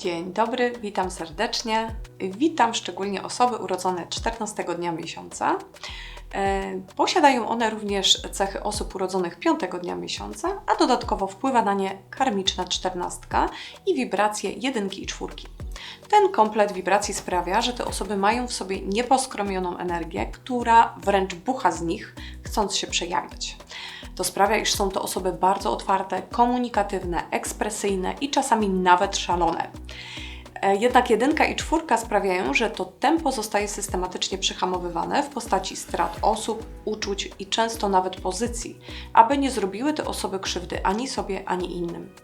Dzień dobry, witam serdecznie. Witam szczególnie osoby urodzone 14 dnia miesiąca. E, Posiadają one również cechy osób urodzonych 5 dnia miesiąca, a dodatkowo wpływa na nie karmiczna czternastka i wibracje jedynki i czwórki. Ten komplet wibracji sprawia, że te osoby mają w sobie nieposkromioną energię, która wręcz bucha z nich, chcąc się przejawiać. To sprawia, iż są to osoby bardzo otwarte, komunikatywne, ekspresyjne i czasami nawet szalone. E, Jednak jedynka i czwórka sprawiają, że to tempo zostaje systematycznie przyhamowywane w postaci strat osób, uczuć i często nawet pozycji, aby nie zrobiły te osoby krzywdy ani sobie, ani innym.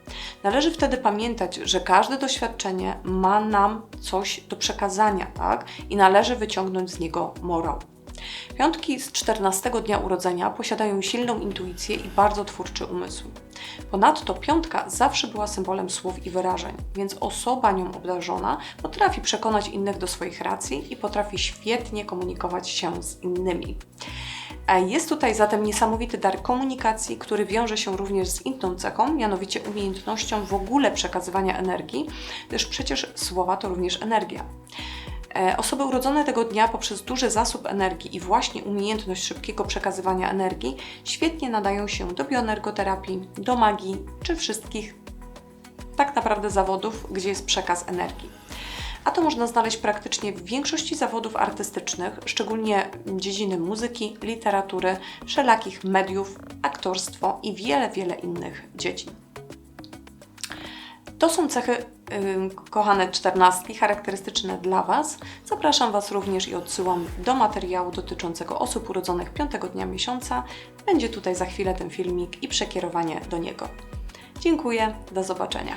Należy wtedy pamiętać, że każde doświadczenie ma nam coś do przekazania, tak? I należy wyciągnąć z niego morał. Piątki z 14 dnia urodzenia posiadają silną intuicję i bardzo twórczy umysł. Ponadto piątka zawsze była symbolem słów i wyrażeń, więc osoba nią obdarzona potrafi przekonać innych do swoich racji i potrafi świetnie komunikować się z innymi. Jest tutaj zatem niesamowity dar komunikacji, który wiąże się również z inną cechą, mianowicie umiejętnością w ogóle przekazywania energii, gdyż przecież słowa to również energia. E, Osoby urodzone tego dnia poprzez duży zasób energii i właśnie umiejętność szybkiego przekazywania energii świetnie nadają się do bioenergoterapii, do magii czy wszystkich tak naprawdę zawodów, gdzie jest przekaz energii. A to można znaleźć praktycznie w większości zawodów artystycznych, szczególnie dziedziny muzyki, literatury, wszelakich mediów, aktorstwo i wiele, wiele innych dziedzin. To są cechy, kochane czternastki, charakterystyczne dla Was. Zapraszam Was również i odsyłam do materiału dotyczącego osób urodzonych 5 dnia miesiąca. Będzie tutaj za chwilę ten filmik i przekierowanie do niego. Dziękuję, do zobaczenia.